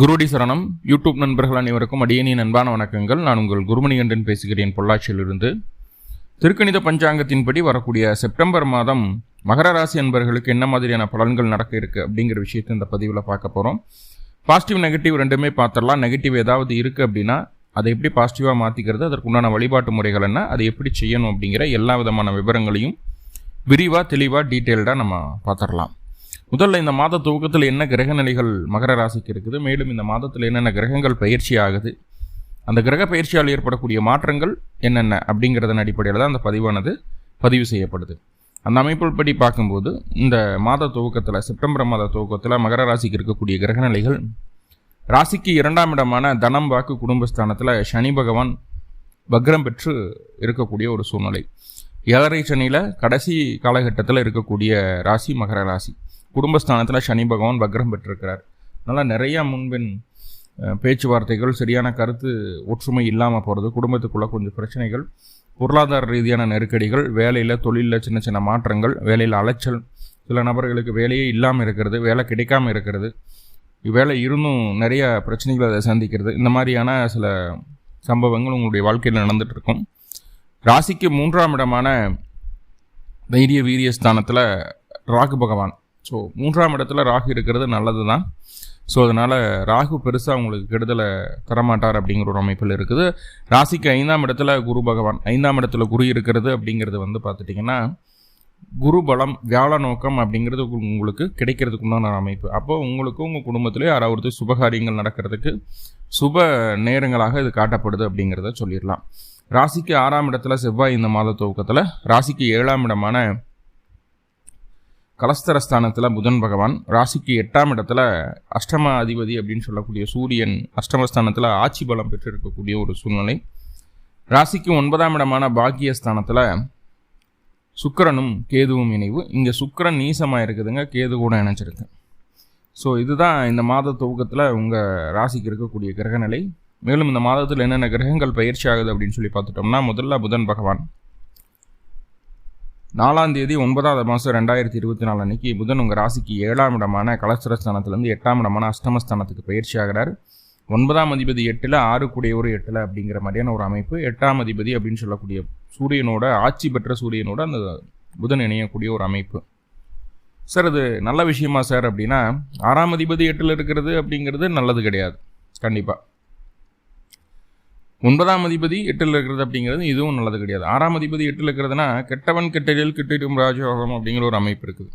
குருடி சரணம். யூடியூப் நண்பர்கள் அனைவருக்கும் அடியனின் அன்பான வணக்கங்கள். நான் உங்கள் குருமணிகண்டன் பேசுகிறேன் பொள்ளாச்சியிலிருந்து. திருக்கணித பஞ்சாங்கத்தின்படி வரக்கூடிய செப்டம்பர் மாதம் மகர ராசி அன்பர்களுக்கு என்ன மாதிரியான பலன்கள் நடக்க இருக்குது அப்படிங்கிற விஷயத்தை இந்த பதிவில் பார்க்க போகிறோம் பாசிட்டிவ் நெகட்டிவ் ரெண்டுமே பார்த்துடலாம். நெகட்டிவ் ஏதாவது இருக்குது அப்படின்னா அதை எப்படி பாசிட்டிவாக மாற்றிக்கிறது அதற்கு உண்டான வழிபாட்டு முறைகள் என்ன அதை எப்படி செய்யணும் அப்படிங்கிற எல்லா விதமான விவரங்களையும் விரிவாக தெளிவாக டீட்டெயில்டாக நம்ம பார்த்துடலாம். முதல்ல இந்த மாத துவக்கத்தில் என்ன கிரக நிலைகள் மகர ராசிக்கு இருக்குது? மேலும் இந்த மாதத்தில் என்னென்ன கிரகங்கள் பயிற்சி ஆகுது? அந்த கிரக பயிற்சியால் ஏற்படக்கூடிய மாற்றங்கள் என்னென்ன அப்படிங்கிறதன் அடிப்படையில் தான் அந்த பதிவானது பதிவு செய்யப்படுது. அந்த அமைப்பில் படி பார்க்கும்போது இந்த மாத துவக்கத்தில் செப்டம்பர் மாத துவக்கத்தில் மகர ராசிக்கு இருக்கக்கூடிய கிரக நிலைகள் ராசிக்கு இரண்டாம் இடமான தனம் வாக்கு குடும்பஸ்தானத்தில் சனி பகவான் வக்ரம் பெற்று இருக்கக்கூடிய ஒரு சூழ்நிலை. ஏழரை சனியில் கடைசி காலகட்டத்தில் இருக்கக்கூடிய ராசி மகர ராசி. குடும்பஸ்தானத்தில் சனி பகவான் வக்ரம் பெற்றிருக்கிறார். அதனால் நிறையா முன்பின் பேச்சுவார்த்தைகள் சரியான கருத்து ஒற்றுமை இல்லாமல் போகிறது குடும்பத்துக்குள்ளே கொஞ்சம் பிரச்சனைகள் பொருளாதார ரீதியான நெருக்கடிகள் வேலையில் தொழிலில் சின்ன சின்ன மாற்றங்கள் வேலையில் அலைச்சல் சில நபர்களுக்கு வேலையே இல்லாமல் இருக்கிறது வேலை கிடைக்காம இருக்கிறது வேலை இருந்தும் நிறைய பிரச்சனைகளை அதை சந்திக்கிறது. இந்த மாதிரியான சில சம்பவங்கள் உங்களுடைய வாழ்க்கையில் நடந்துகிட்ருக்கும் ராசிக்கு மூன்றாம் இடமான தைரிய வீரிய ஸ்தானத்தில் ராகு பகவான் ஸோ மூன்றாம் இடத்துல ராகு இருக்கிறது நல்லது தான் ஸோ அதனால் ராகு பெருசாக உங்களுக்கு கெடுதலை தரமாட்டார் அப்படிங்கிற ஒரு அமைப்பில் இருக்குது. ராசிக்கு ஐந்தாம் இடத்துல குரு பகவான் ஐந்தாம் இடத்துல குரு இருக்கிறது அப்படிங்கிறது வந்து பார்த்துட்டிங்கன்னா குரு பலம் வியாழ நோக்கம் அப்படிங்கிறது உங்களுக்கு கிடைக்கிறதுக்கு உண்டான அமைப்பு. அப்போ உங்களுக்கும் உங்கள் குடும்பத்திலே யாராவது சுபகாரியங்கள் நடக்கிறதுக்கு சுப நேரங்களாக இது காட்டப்படுது அப்படிங்கிறத சொல்லிடலாம். ராசிக்கு ஆறாம் இடத்துல செவ்வாய் இந்த மாத துவக்கத்தில் ராசிக்கு ஏழாம் இடமான கலஸ்தரஸ்தானத்தில் புதன் பகவான் ராசிக்கு எட்டாம் இடத்துல அஷ்டம அதிபதி அப்படின்னு சொல்லக்கூடிய சூரியன் அஷ்டமஸ்தானத்தில் ஆட்சி பலம் பெற்றிருக்கக்கூடிய ஒரு சூழ்நிலை. ராசிக்கு ஒன்பதாம் இடமான பாக்கியஸ்தானத்தில் சுக்கிரனும் கேதுவும் இணைவு. இங்கே சுக்கரன் நீசமாக இருக்குதுங்க கேது கூட இணைச்சிருக்கு ஸோ இதுதான் இந்த மாத துவக்கத்தில் உங்கள் ராசிக்கு இருக்கக்கூடிய கிரகநிலை. மேலும் இந்த மாதத்தில் என்னென்ன கிரகங்கள் பயிற்சி ஆகுது அப்படின்னு சொல்லி பார்த்துட்டோம்னா முதல்ல புதன் பகவான் நாலாம் தேதி ஒன்பதாவது மாதம் ரெண்டாயிரத்தி இருபத்தி நாலு அன்னைக்கு புதன் உங்கள் ராசிக்கு ஏழாம் இடமான கலஸ்தரஸ்தானத்துலேருந்து எட்டாம் இடமான அஷ்டமஸ்தானத்துக்கு பயிற்சி ஆகிறார். ஒன்பதாம் அதிபதி எட்டில் ஆறு கூடியவர் எட்டில் அப்படிங்கிற மாதிரியான ஒரு அமைப்பு. எட்டாம் அதிபதி அப்படின்னு சொல்லக்கூடிய சூரியனோட ஆட்சி பெற்ற சூரியனோட அந்த புதன் இணையக்கூடிய ஒரு அமைப்பு. சார் அது நல்ல விஷயமா சார் அப்படின்னா ஆறாம் அதிபதி எட்டில் இருக்கிறது அப்படிங்கிறது நல்லது கிடையாது. கண்டிப்பாக ஒன்பதாம் அதிபதி எட்டில் இருக்கிறது அப்படிங்கிறது இதுவும் நல்லது கிடையாது. ஆறாம் அதிபதி எட்டில் இருக்கிறதுனா கெட்டவன் கெட்டலில் கிட்டிடும் ராஜயோகம் அப்படிங்கிற ஒரு அமைப்பு இருக்குது.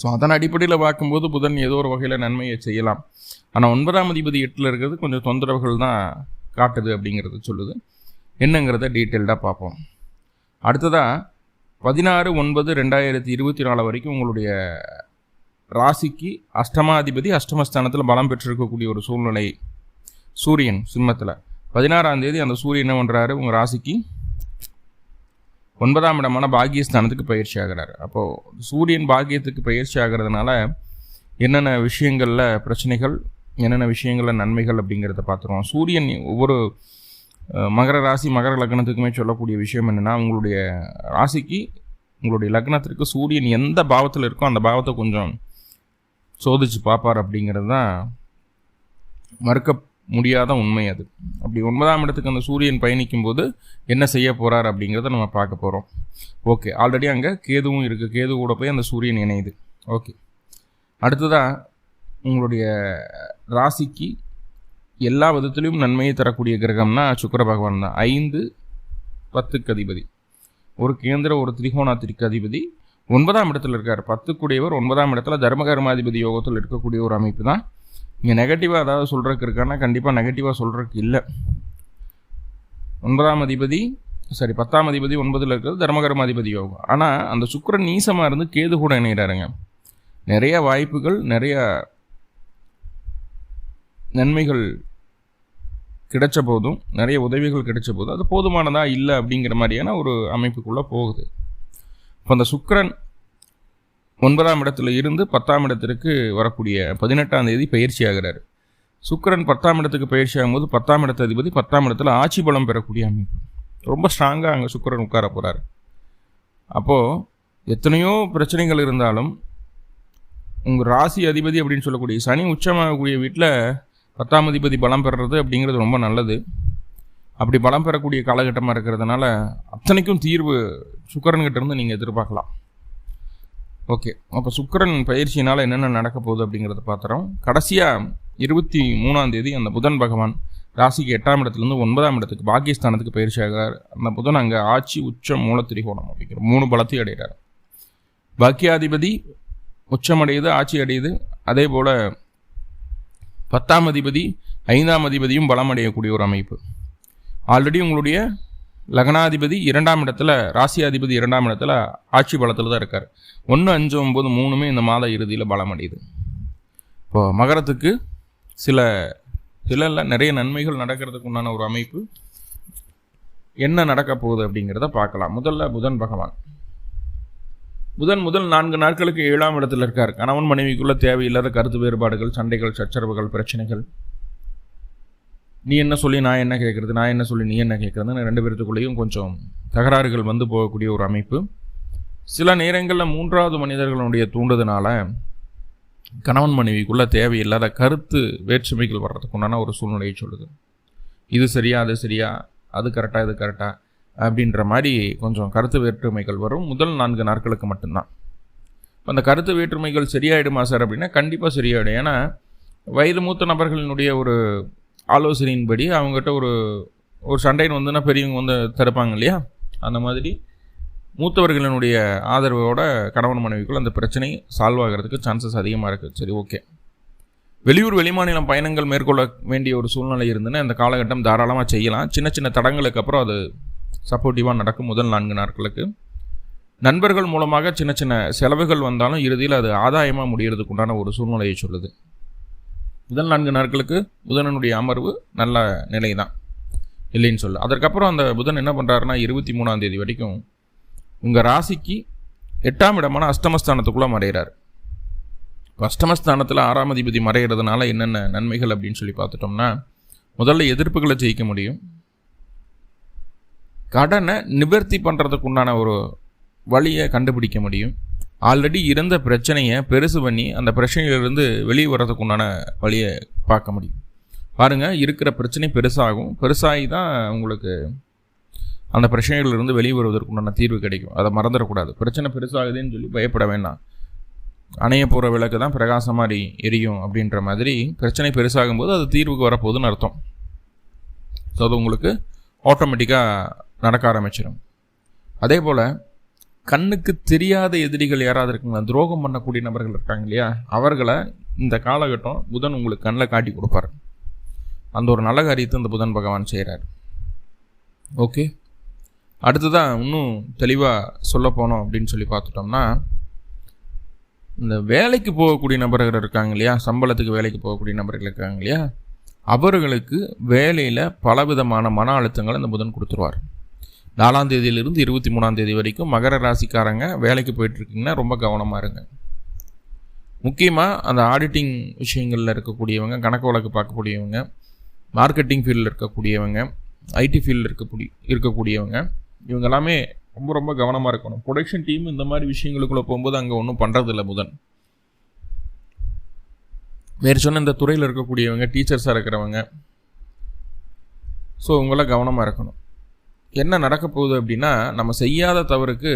ஸோ அதன் அடிப்படையில் பார்க்கும்போது புதன் ஏதோ ஒரு வகையில் நன்மையை செய்யலாம். ஆனால் ஒன்பதாம் அதிபதி எட்டில் இருக்கிறது கொஞ்சம் தொந்தரவுகள் தான் காட்டுது அப்படிங்கிறது சொல்லுது. என்னங்கிறத டீட்டெயில்டாக பார்ப்போம். அடுத்ததாக பதினாறு ஒன்பது ரெண்டாயிரத்தி இருபத்தி நாலு வரைக்கும் உங்களுடைய ராசிக்கு அஷ்டமாதிபதி அஷ்டமஸ்தானத்தில் பலம் பெற்றிருக்கக்கூடிய ஒரு சூழ்நிலை சூரியன் சிம்மத்தில். பதினாறாம் தேதி அந்த சூரியன் என்ன பண்ணுறாரு உங்கள் ராசிக்கு ஒன்பதாம் இடமான பாக்கியஸ்தானத்துக்கு பயிற்சி ஆகிறார். அப்போது சூரியன் பாக்கியத்துக்கு பயிற்சி ஆகிறதுனால என்னென்ன விஷயங்களில் பிரச்சனைகள் என்னென்ன விஷயங்களில் நன்மைகள் அப்படிங்கிறத பார்த்துருவோம். சூரியன் ஒவ்வொரு மகர ராசி மகர லக்னத்துக்குமே சொல்லக்கூடிய விஷயம் என்னென்னா உங்களுடைய ராசிக்கு உங்களுடைய லக்னத்திற்கு சூரியன் எந்த பாவத்தில் இருக்கோ அந்த பாவத்தை கொஞ்சம் சோதிச்சு பார்ப்பார் அப்படிங்கிறது தான் மறுக்க முடியாத உண்மை அது. அப்படி ஒன்பதாம் இடத்துக்கு அந்த சூரியன் பயணிக்கும் போது என்ன செய்ய போகிறார் அப்படிங்கிறத நம்ம பார்க்க போகிறோம் ஓகே ஆல்ரெடி அங்கே கேதுவும் இருக்குது கேது கூட போய் அந்த சூரியன் இணையுது. ஓகே. அடுத்ததாக உங்களுடைய ராசிக்கு எல்லா விதத்திலையும் நன்மையை தரக்கூடிய கிரகம்னா சுக்கர பகவான் தான். ஐந்து பத்துக்கு அதிபதி. ஒரு கேந்திர ஒரு திரிகோணாத்திற்கு அதிபதி. ஒன்பதாம் இடத்துல இருக்கார். பத்துக்குடையவர் ஒன்பதாம் இடத்துல தர்மகர்மாதிபதி யோகத்தில் இருக்கக்கூடிய ஒரு அமைப்பு தான். இங்கே நெகட்டிவாக ஏதாவது சொல்கிறதுக்கு இருக்கான்னா கண்டிப்பாக நெகட்டிவாக சொல்கிறதுக்கு இல்லை. ஒன்பதாம் அதிபதி சரி பத்தாம் அதிபதி ஒன்பதில் இருக்கிறது தர்மகர்மாதிபதி யோகம். ஆனால் அந்த சுக்கிரன் நீசமாக இருந்து கேது கூட இணைகிறாருங்க. நிறைய வாய்ப்புகள் நிறைய நன்மைகள் கிடைச்ச போதும் நிறைய உதவிகள் கிடைச்ச போதும் அது போதுமானதாக இல்லை அப்படிங்கிற மாதிரியான ஒரு அமைப்புக்குள்ளே போகுது. இப்போ அந்த சுக்கரன் ஒன்பதாம் இடத்துல இருந்து பத்தாம் இடத்திற்கு வரக்கூடிய பதினெட்டாம் தேதி பயிற்சி ஆகிறார். சுக்கரன் பத்தாம் இடத்துக்கு பயிற்சி ஆகும்போது பத்தாம் இடத்த அதிபதி பத்தாம் இடத்துல ஆட்சி பலம் பெறக்கூடிய அமைப்பு. ரொம்ப ஸ்ட்ராங்காக அங்கே சுக்கிரன் உட்கார போகிறார் அப்போது எத்தனையோ பிரச்சனைகள் இருந்தாலும் உங்கள் ராசி அதிபதி அப்படின்னு சொல்லக்கூடிய சனி உச்சமாகக்கூடிய வீட்டில் பத்தாம் அதிபதி பலம் பெறுறது அப்படிங்கிறது ரொம்ப நல்லது. அப்படி பலம் பெறக்கூடிய காலகட்டமாக இருக்கிறதுனால அத்தனைக்கும் தீர்வு சுக்கரன்கிட்ட இருந்து நீங்கள் எதிர்பார்க்கலாம். ஓகே. அப்போ சுக்கரன் பயிற்சியினால் என்னென்ன நடக்க போகுது அப்படிங்கிறத பார்த்துறோம் கடைசியாக இருபத்தி மூணாம் தேதி அந்த புதன் பகவான் ராசிக்கு எட்டாம் இடத்துலேருந்து ஒன்பதாம் இடத்துக்கு பாகிஸ்தானத்துக்கு பயிற்சி ஆகிறார். அந்த புதன் அங்கே ஆட்சி உச்சம் மூலத்திரிகோணம் அப்படிங்கிற மூணு பலத்தையும் அடைகிறார். பாக்கியாதிபதி உச்சமடையுது ஆட்சி அடையுது. அதே போல் பத்தாம் அதிபதி ஐந்தாம் அதிபதியும் பலம் அடையக்கூடிய ஒரு அமைப்பு. ஆல்ரெடி உங்களுடைய லக்னாதிபதி இரண்டாம் இடத்துல ராசியாதிபதி இரண்டாம் இடத்துல ஆட்சி பலத்தில் தான் இருக்கார். ஒன்று அஞ்சு ஒம்பது மூணுமே இந்த மாத இறுதியில் பலம் அடையுது. இப்போ மகரத்துக்கு சில சில நிறைய நன்மைகள் நடக்கிறதுக்கு உண்டான ஒரு அமைப்பு என்ன நடக்க போகுது அப்படிங்கிறத பார்க்கலாம். முதல்ல புதன் பகவான். புதன் முதல் நான்கு நாட்களுக்கு ஏழாம் இடத்தில் இருக்கார். கணவன் மனைவிக்குள்ள தேவையில்லாத கருத்து வேறுபாடுகள் சண்டைகள் சச்சரவுகள் பிரச்சனைகள். நீ என்ன சொல்லி நான் என்ன கேட்குறது நான் என்ன சொல்லி நீ என்ன கேட்குறதுன்னு ரெண்டு பேர்த்துக்குள்ளேயும் கொஞ்சம் தகராறுகள் வந்து போகக்கூடிய ஒரு அமைப்பு. சில நேரங்களில் மூன்றாவது மனிதர்களுடைய தூண்டுதனால கணவன் மனைவிக்குள்ளே தேவையில்லாத கருத்து வேற்றுமைகள் வர்றதுக்கு உண்டான ஒரு சூழ்நிலையை சொல்லுது. இது சரியா அது சரியா அது கரெக்டாக இது கரெக்டாக அப்படின்ற மாதிரி கொஞ்சம் கருத்து வேற்றுமைகள் வரும். முதல் நான்கு நாட்களுக்கு மட்டும்தான். இப்போ அந்த கருத்து வேற்றுமைகள் சரியாயிடுமா சார் அப்படின்னா கண்டிப்பாக சரியாயிடும். ஏன்னா வயது மூத்த நபர்களினுடைய ஒரு ஆலோசனையின்படி அவங்ககிட்ட ஒரு ஒரு சண்டைன்னு வந்துன்னா பெரியவங்க வந்து தடுப்பாங்க இல்லையா? அந்த மாதிரி மூத்தவர்களினுடைய ஆதரவோட கணவன் மனைவிக்குள் அந்த பிரச்சனை சால்வ் ஆகிறதுக்கு சான்சஸ் அதிகமாக இருக்குது சரி ஓகே வெளியூர் வெளிமாநிலம் பயணங்கள் மேற்கொள்ள வேண்டிய ஒரு சூழ்நிலை இருந்ததுன்னா இந்த காலகட்டம் தாராளமாக செய்யலாம். சின்ன சின்ன தடங்களுக்கு அப்புறம் அது சப்போர்ட்டிவாக நடக்கும் முதல் நான்கு நாட்களுக்கு. நண்பர்கள் மூலமாக சின்ன சின்ன செலவுகள் வந்தாலும் இறுதியில் அது ஆதாயமாக முடிகிறதுக்கு உண்டான ஒரு சூழ்நிலையை சொல்லுது. முதல் நான்கு நாட்களுக்கு புதனனுடைய அமர்வு நல்ல நிலை தான் இல்லைன்னு சொல்லு அதற்கப்புறம் அந்த புதன் என்ன பண்ணுறாருன்னா இருபத்தி மூணாம் தேதி வரைக்கும் உங்கள் ராசிக்கு எட்டாம் இடமான அஷ்டமஸ்தானத்துக்குள்ளே மறைகிறார் அஷ்டமஸ்தானத்தில் ஆறாம் அதிபதி மறைகிறதுனால என்னென்ன நன்மைகள் அப்படின்னு சொல்லி பார்த்துட்டோம்னா முதல்ல எதிர்ப்புகளை ஜெயிக்க முடியும். கடனை நிவர்த்தி பண்ணுறதுக்கு உண்டான ஒரு வழியை கண்டுபிடிக்க முடியும். ஆல்ரெடி இருந்த பிரச்சனையை பெருசு பண்ணி அந்த பிரச்சனையிலிருந்து வெளியே வர்றதுக்கு உண்டான வழியை பார்க்க முடியும். பாருங்கள் இருக்கிற பிரச்சனை பெருசாகும். பெருசாகி தான் உங்களுக்கு அந்த பிரச்சனைகளிலிருந்து வெளியே வருவதற்கு உண்டான தீர்வு கிடைக்கும். அதை மறந்துடக்கூடாது. பிரச்சனை பெருசாகுதுன்னு சொல்லி பயப்பட வேண்டாம். அணைய போகிற விளக்கு தான் பிரகாசம் மாதிரி எரியும் அப்படின்ற மாதிரி பிரச்சனை பெருசாகும் போது அது தீர்வுக்கு வரப்போகுதுன்னு அர்த்தம். ஸோ அது உங்களுக்கு ஆட்டோமேட்டிக்காக நடக்க ஆரம்பிச்சிடும் அதே போல் கண்ணுக்கு தெரியாத எதிரிகள் யாராவது இருக்குங்களா? துரோகம் பண்ணக்கூடிய நபர்கள் இருக்காங்க இல்லையா? அவர்களை இந்த காலகட்டம் புதன் உங்களுக்கு கண்ணில் காட்டி கொடுப்பார். அந்த ஒரு நல்ல காரியத்தை இந்த புதன் பகவான் செய்கிறார் ஓகே? அடுத்ததான் இன்னும் தெளிவாக சொல்ல போனோம் அப்படின்னு சொல்லி பார்த்துட்டோம்னா இந்த வேலைக்கு போகக்கூடிய நபர்கள் இருக்காங்க இல்லையா? சம்பளத்துக்கு வேலைக்கு போகக்கூடிய நபர்கள் இருக்காங்க இல்லையா? அவர்களுக்கு வேலையில் பலவிதமான மன அழுத்தங்களை இந்த புதன் கொடுத்துருவார். நாலாம் தேதியிலிருந்து இருபத்தி மூணாம் தேதி வரைக்கும் மகர ராசிக்காரங்க வேலைக்கு போயிட்டுருக்கீங்கன்னா ரொம்ப கவனமாக இருங்க. முக்கியமாக அந்த ஆடிட்டிங் விஷயங்களில் இருக்கக்கூடியவங்க கணக்கு வழக்கு பார்க்கக்கூடியவங்க மார்க்கெட்டிங் ஃபீல்டில் இருக்கக்கூடியவங்க ஐடி ஃபீல்டில் இருக்கக்கூடிய இருக்கக்கூடியவங்க இவங்க எல்லாமே ரொம்ப ரொம்ப கவனமாக இருக்கணும். ப்ரொடக்ஷன் டீம் இந்த மாதிரி விஷயங்களுக்குள்ளே போகும்போது அங்கே ஒன்றும் பண்ணுறதில்ல புதன். வேறு சொன்ன இந்த துறையில் இருக்கக்கூடியவங்க டீச்சர்ஸாக இருக்கிறவங்க ஸோ இவங்களாம் கவனமாக இருக்கணும். என்ன நடக்க போகுது அப்படின்னா நம்ம செய்யாத தவறுக்கு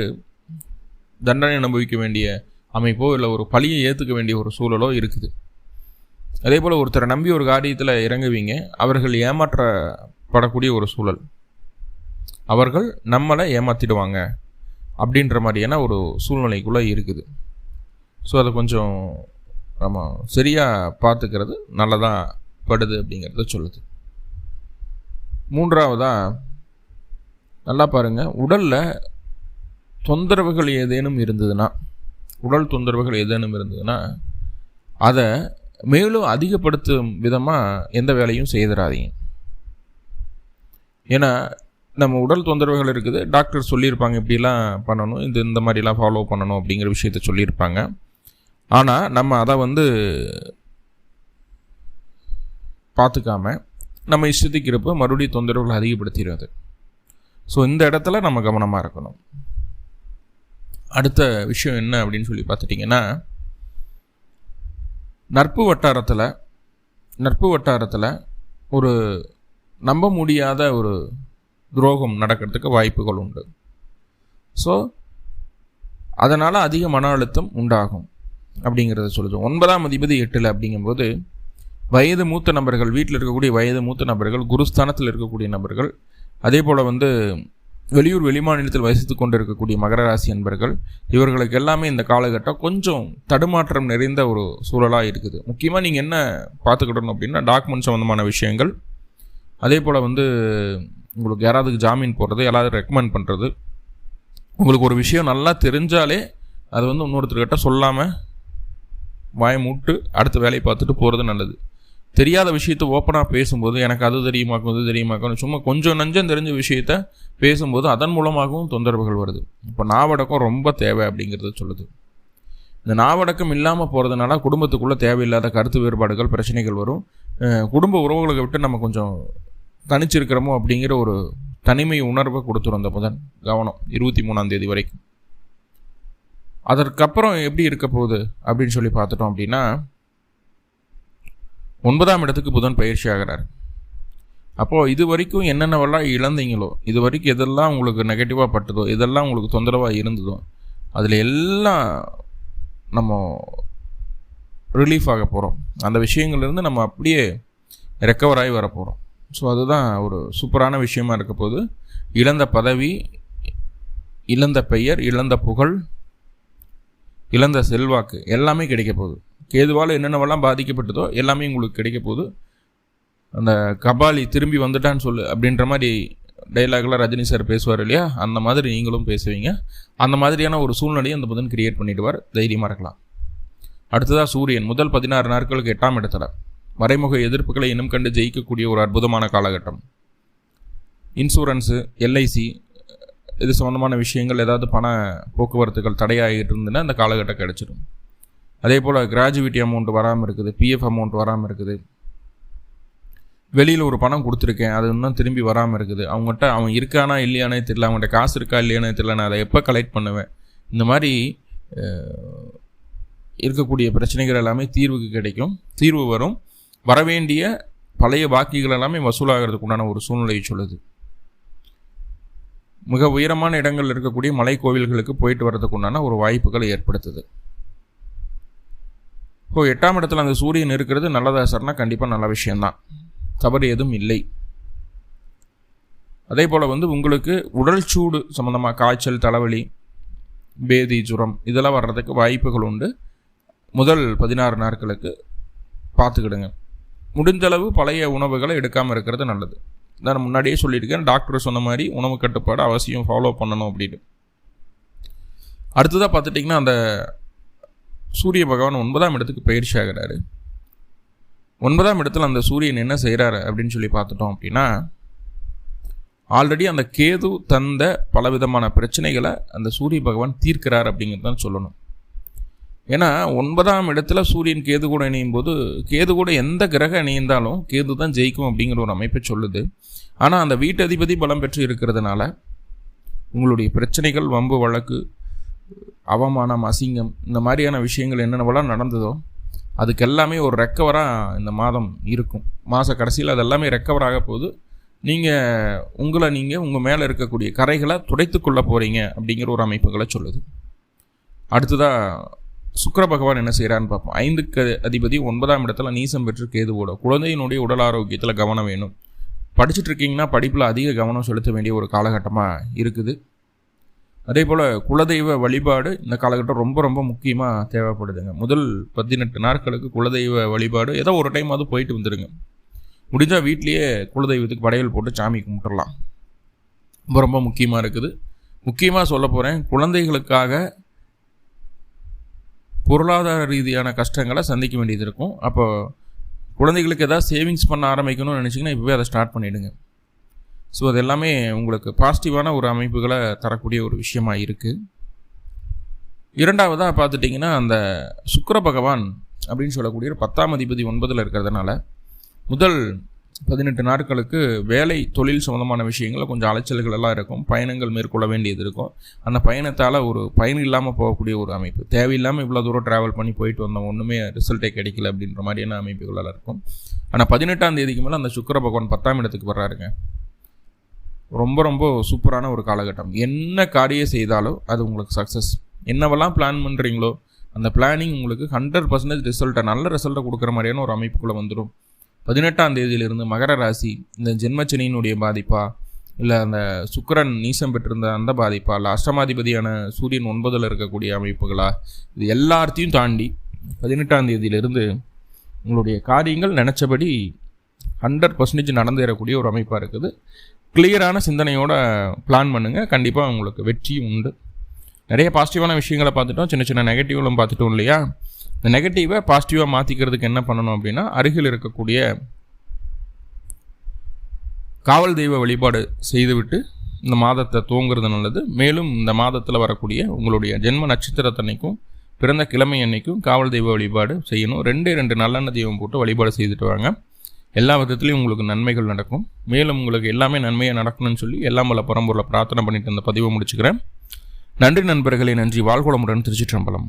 தண்டனை அனுபவிக்க வேண்டிய அமைப்போ இல்லை ஒரு பழியை ஏற்றுக்க வேண்டிய ஒரு சூழலோ இருக்குது. அதே போல் ஒருத்தரை நம்பி ஒரு காரியத்தில் இறங்குவீங்க அவர்கள் ஏமாற்றப்படக்கூடிய ஒரு சூழல். அவர்கள் நம்மளை ஏமாற்றிடுவாங்க அப்படின்ற மாதிரியான ஒரு சூழ்நிலைக்குள்ளே இருக்குது. ஸோ அதை கொஞ்சம் நம்ம சரியாக பார்த்துக்கிறது நல்லதாக படுது அப்படிங்கிறத சொல்லுது. மூன்றாவதாக நல்லா பாருங்கள் உடலில் தொந்தரவுகள் ஏதேனும் இருந்ததுன்னா உடல் தொந்தரவுகள் ஏதேனும் இருந்ததுன்னா அதை மேலும் அதிகப்படுத்தும் விதமாக எந்த வேலையும் செய்திடாதீங்க ஏன்னா நம்ம உடல் தொந்தரவுகள் இருக்குது. டாக்டர் சொல்லியிருப்பாங்க இப்படிலாம் பண்ணணும் இந்த இந்த மாதிரிலாம் ஃபாலோ பண்ணணும் அப்படிங்கிற விஷயத்த சொல்லியிருப்பாங்க. ஆனால் நம்ம அதை வந்து பார்த்துக்காம நம்ம இஷ்டத்துக்கு இருப்ப மறுபடியும் தொந்தரவுகளை அதிகப்படுத்திடுறது. ஸோ இந்த இடத்துல நம்ம கவனமாக இருக்கணும். அடுத்த விஷயம் என்ன அப்படின்னு சொல்லி பார்த்துட்டிங்கன்னா நட்பு வட்டாரத்தில் நட்பு வட்டாரத்தில் ஒரு நம்ப முடியாத ஒரு துரோகம் நடக்கிறதுக்கு வாய்ப்புகள் உண்டு. ஸோ அதனால் அதிக மன அழுத்தம் உண்டாகும் அப்படிங்கிறத சொல்லுது. ஒன்பதாம் அதிபதி எட்டில் அப்படிங்கும்போது வயது மூத்த நபர்கள் வீட்டில் இருக்கக்கூடிய வயது மூத்த நபர்கள் குருஸ்தானத்தில் இருக்கக்கூடிய நபர்கள் அதே போல் வந்து வெளியூர் வெளிமாநிலத்தில் வசித்து கொண்டிருக்கக்கூடிய மகர ராசி அன்பர்கள் இவர்களுக்கு எல்லாமே இந்த காலகட்டம் கொஞ்சம் தடுமாற்றம் நிறைந்த ஒரு சூழலாக இருக்குது. முக்கியமாக நீங்கள் என்ன பார்த்துக்கிடணும் அப்படின்னா டாக்குமெண்ட் சம்மந்தமான விஷயங்கள். அதே போல் வந்து உங்களுக்கு யாராவது ஜாமீன் போடுறது யாராவது ரெக்கமெண்ட் பண்ணுறது உங்களுக்கு ஒரு விஷயம் நல்லா தெரிஞ்சாலே அது வந்து இன்னொருத்தர்கிட்ட சொல்லாமல் வாய மூட்டு அடுத்த வேலையை பார்த்துட்டு போகிறது நல்லது. தெரியாத விஷயத்த ஓப்பனாக பேசும்போது எனக்கு அது தெரியுமாக்கும் இது தெரியுமாக்கும் சும்மா கொஞ்சம் நஞ்சம் தெரிஞ்ச விஷயத்த பேசும்போது அதன் மூலமாகவும் தொந்தரவுகள் வருது. இப்போ நாவடக்கம் ரொம்ப தேவை அப்படிங்கிறது சொல்லுது. இந்த நாவடக்கம் இல்லாமல் போகிறதுனால குடும்பத்துக்குள்ளே தேவையில்லாத கருத்து வேறுபாடுகள் பிரச்சனைகள் வரும். குடும்ப உறவுகளை விட்டு நம்ம கொஞ்சம் தனிச்சிருக்கிறோமோ அப்படிங்கிற ஒரு தனிமை உணர்வை கொடுத்துரும் அந்த புதன் கவனம் இருபத்தி மூணாம் தேதி வரைக்கும். அதற்கப்புறம் எப்படி இருக்க போகுது அப்படின்னு சொல்லி பார்த்துட்டோம் அப்படின்னா ஒன்பதாம் இடத்துக்கு புதன் பயிற்சி ஆகிறார். அப்போது இது வரைக்கும் என்னென்னவெல்லாம் இழந்தீங்களோ இது வரைக்கும் எதெல்லாம் உங்களுக்கு நெகட்டிவாக பட்டதோ இதெல்லாம் உங்களுக்கு தொந்தரவாக இருந்ததோ அதில் எல்லாம் நம்ம ரிலீஃப் ஆக போகிறோம் அந்த விஷயங்கள்லேருந்து நம்ம அப்படியே ரெக்கவர் ஆகி வர போகிறோம் ஸோ அதுதான் ஒரு சூப்பரான விஷயமா இருக்க போது இழந்த பதவி இழந்த பெயர் இழந்த புகழ் இழந்த செல்வாக்கு எல்லாமே கிடைக்க போகுது. கேதுவால் என்னென்னவெல்லாம் பாதிக்கப்பட்டதோ எல்லாமே உங்களுக்கு கிடைக்க போகுது அந்த கபாலி திரும்பி வந்துட்டான்னு சொல்லு அப்படின்ற மாதிரி டைலாக்லாம் ரஜினி சார் பேசுவார் இல்லையா? அந்த மாதிரி நீங்களும் பேசுவீங்க. அந்த மாதிரியான ஒரு சூழ்நிலையை அந்த புதன் கிரியேட் பண்ணிடுவார். தைரியமாக இருக்கலாம். அடுத்ததாக சூரியன். முதல் பதினாறு நாட்களுக்கு எட்டாம் இடத்துல. மறைமுக எதிர்ப்புகளை இனம் கண்டு ஜெயிக்கக்கூடிய ஒரு அற்புதமான காலகட்டம். இன்சூரன்ஸு எல்ஐசி இது சம்மந்தமான விஷயங்கள் ஏதாவது பண போக்குவரத்துகள் தடையாகிட்டு இருந்ததுன்னா அந்த காலகட்டம் கிடச்சிடும். அதே போல் கிராஜுவிட்டி அமௌண்ட் வராமல் இருக்குது பிஎஃப் அமௌண்ட் வராமல் இருக்குது. வெளியில் ஒரு பணம் கொடுத்துருக்கேன் அது இன்னும் திரும்பி வராமல் இருக்குது. அவங்ககிட்ட அவன் இருக்கானா இல்லையானே தெரியல. அவங்கள்ட்ட காசு இருக்கா இல்லையானே தெரியல. நான் அதை எப்போ கலெக்ட் பண்ணுவேன்? இந்த மாதிரி இருக்கக்கூடிய பிரச்சனைகள் எல்லாமே தீர்வுக்கு கிடைக்கும். தீர்வு வரும். வரவேண்டிய பழைய பாக்கிகள் எல்லாமே வசூலாகிறதுக்கு உண்டான ஒரு சூழ்நிலையை சொல்லுது. மிக உயரமான இடங்கள் இருக்கக்கூடிய மலை கோவில்களுக்கு போயிட்டு வர்றதுக்கு உண்டான ஒரு வாய்ப்புகளை ஏற்படுத்துது. ஓ எட்டாம் இடத்துல அந்த சூரியன் இருக்கிறது நல்லதா சார்னா கண்டிப்பாக நல்ல விஷயந்தான் தவறு எதுவும் இல்லை. அதே போல் வந்து உங்களுக்கு உடல் சூடு சம்மந்தமாக காய்ச்சல் தலைவலி பேதி ஜுரம் இதெல்லாம் வர்றதுக்கு வாய்ப்புகள் உண்டு. முதல் பதினாறு நாட்களுக்கு பார்த்துக்கிடுங்க. முடிந்தளவு பழைய உணவுகளை எடுக்காமல் இருக்கிறது நல்லது. நான் முன்னாடியே சொல்லியிருக்கேன் டாக்டர் சொன்ன மாதிரி உணவு கட்டுப்பாடு அவசியம் ஃபாலோ பண்ணணும் அப்படின்னு. அடுத்ததாக பார்த்துட்டிங்கன்னா அந்த சூரிய பகவான் ஒன்பதாம் இடத்துக்கு பயிற்சி ஆகிறாரு. ஒன்பதாம் இடத்துல அந்த சூரியன் என்ன செய்கிறாரு அப்படின்னு சொல்லி பார்த்துட்டோம் அப்படின்னா ஆல்ரெடி அந்த கேது தந்த பலவிதமான பிரச்சனைகளை அந்த சூரிய பகவான் தீர்க்கிறார் அப்படிங்கிறது தான் சொல்லணும். ஏன்னா ஒன்பதாம் இடத்துல சூரியன் கேது கூட இணையும் போது கேது கூட எந்த கிரகம் இணைந்தாலும் கேது தான் ஜெயிக்கும் அப்படிங்கிற ஒரு அமைப்பை சொல்லுது. ஆனால் அந்த வீட்டதிபதி பலம் பெற்று இருக்கிறதுனால உங்களுடைய பிரச்சனைகள் வம்பு வழக்கு அவமானம் அசிங்கம் இந்த மாதிரியான விஷயங்கள் என்னென்னவெல்லாம் நடந்ததோ அதுக்கு எல்லாமே ஒரு ரெக்கவராக இந்த மாதம் இருக்கும். மாத கடைசியில் அது எல்லாமே ரெக்கவர் ஆக போது நீங்கள் உங்களை நீங்கள் உங்கள் மேலே இருக்கக்கூடிய கரைகளை துடைத்து கொள்ள போகிறீங்க அப்படிங்கிற ஒரு அமைப்புகளை சொல்லுது. அடுத்ததாக சுக்கர பகவான் என்ன செய்கிறான்னு பார்ப்போம். ஐந்துக்கு அதிபதி ஒன்பதாம் இடத்துல நீசம் பெற்று கேதுவோட குழந்தையினுடைய உடல் ஆரோக்கியத்தில் கவனம் வேணும். படிச்சுட்டு இருக்கீங்கன்னா படிப்பில் அதிக கவனம் செலுத்த வேண்டிய ஒரு காலகட்டமாக இருக்குது. அதே போல் குலதெய்வ வழிபாடு இந்த காலகட்டம் ரொம்ப ரொம்ப முக்கியமாக தேவைப்படுதுங்க. முதல் பதினெட்டு நாட்களுக்கு குலதெய்வ வழிபாடு ஏதோ ஒரு டைம் அது போயிட்டு வந்துடுங்க முடிஞ்சால் வீட்லேயே குலதெய்வத்துக்கு படையல் போட்டு சாமி கும்பிட்டுடலாம் ரொம்ப ரொம்ப முக்கியமாக இருக்குது. முக்கியமாக சொல்ல போகிறேன் குழந்தைகளுக்காக பொருளாதார ரீதியான கஷ்டங்களை சந்திக்க வேண்டியது இருக்கும். அப்போ குழந்தைகளுக்கு எதாவது சேவிங்ஸ் பண்ண ஆரம்பிக்கணும்னு நினச்சிங்கன்னா இப்போவே அதை ஸ்டார்ட் பண்ணிவிடுங்க ஸோ அது எல்லாமே உங்களுக்கு பாசிட்டிவான ஒரு அமைப்புகளை தரக்கூடிய ஒரு விஷயமாக இருக்குது இரண்டாவதாக பார்த்துட்டிங்கன்னா அந்த சுக்கர பகவான் அப்படின்னு சொல்லக்கூடிய பத்தாம் அதிபதி ஒன்பதில் இருக்கிறதுனால முதல் பதினெட்டு நாட்களுக்கு வேலை தொழில் சம்மந்தமான விஷயங்களில் கொஞ்சம் அலைச்சல்கள் எல்லாம் இருக்கும். பயணங்கள் மேற்கொள்ள வேண்டியது இருக்கும். அந்த பயணத்தால் ஒரு பயன் இல்லாமல் போகக்கூடிய ஒரு அமைப்பு. தேவையில்லாமல் இவ்வளோ தூரம் ட்ராவல் பண்ணி போயிட்டு வந்தோம். ஒன்றுமே ரிசல்ட்டே கிடைக்கல அப்படின்ற மாதிரியான அமைப்புகளெல்லாம் இருக்கும். ஆனால் பதினெட்டாம் தேதிக்கு மேலே அந்த சுக்கர பகவான் பத்தாம் இடத்துக்கு வர்றாருங்க. ரொம்ப ரொம்ப சூப்பரான ஒரு காலகட்டம். என்ன காரியம் செய்தாலோ அது உங்களுக்கு சக்ஸஸ் என்னவெல்லாம் பிளான் பண்ணுறீங்களோ அந்த பிளானிங் உங்களுக்கு ஹண்ட்ரட் பர்சன்டேஜ் ரிசல்ட்டை நல்ல ரிசல்ட்டை கொடுக்குற மாதிரியான ஒரு அமைப்புக்குள்ளே வந்துடும். பதினெட்டாம் தேதியிலிருந்து மகர ராசி இந்த ஜென்மச்சனியினுடைய பாதிப்பா இல்லை அந்த சுக்கரன் நீசம் பெற்றிருந்த அந்த பாதிப்பா இல்லை அஷ்டமாதிபதியான சூரியன் ஒன்பதில் இருக்கக்கூடிய அமைப்புகளா இது எல்லாத்தையும் தாண்டி பதினெட்டாம் தேதியிலிருந்து உங்களுடைய காரியங்கள் நினச்சபடி ஹண்ட்ரட் பர்சன்டேஜ் நடந்தேறக்கூடிய ஒரு அமைப்பாக இருக்குது. கிளியரான சிந்தனையோட பிளான் பண்ணுங்கள் கண்டிப்பாக உங்களுக்கு வெற்றியும் உண்டு. நிறைய பாசிட்டிவான விஷயங்களை பார்த்துட்டோம். சின்ன சின்ன நெகட்டிவ்களும் பார்த்துட்டோம் இல்லையா? இந்த நெகட்டிவை பாசிட்டிவாக மாற்றிக்கிறதுக்கு என்ன பண்ணணும் அப்படின்னா அருகில் இருக்கக்கூடிய காவல் தெய்வ வழிபாடு செய்துவிட்டு இந்த மாதத்தை தூங்குறது நல்லது. மேலும் இந்த மாதத்தில் வரக்கூடிய உங்களுடைய ஜென்ம நட்சத்திரத்தன்னைக்கும் பிறந்த கிழமை அன்னைக்கும் காவல் தெய்வ வழிபாடு செய்யணும். ரெண்டே ரெண்டு நல்லெண்ண தெய்வம் போட்டு வழிபாடு செய்துட்டு வாங்க. எல்லா விதத்துலையும் உங்களுக்கு நன்மைகள் நடக்கும். மேலும் உங்களுக்கு எல்லாமே நன்மையாக நடக்கணும்னு சொல்லி எல்லாம் பல பரம்பூரில் பிரார்த்தனை பண்ணிட்டு இந்த பதிவை முடிச்சுக்கிறேன். நன்றி நண்பர்களே நன்றி. வாழ்குளமுடன் திருச்சிற்றம்பலம்.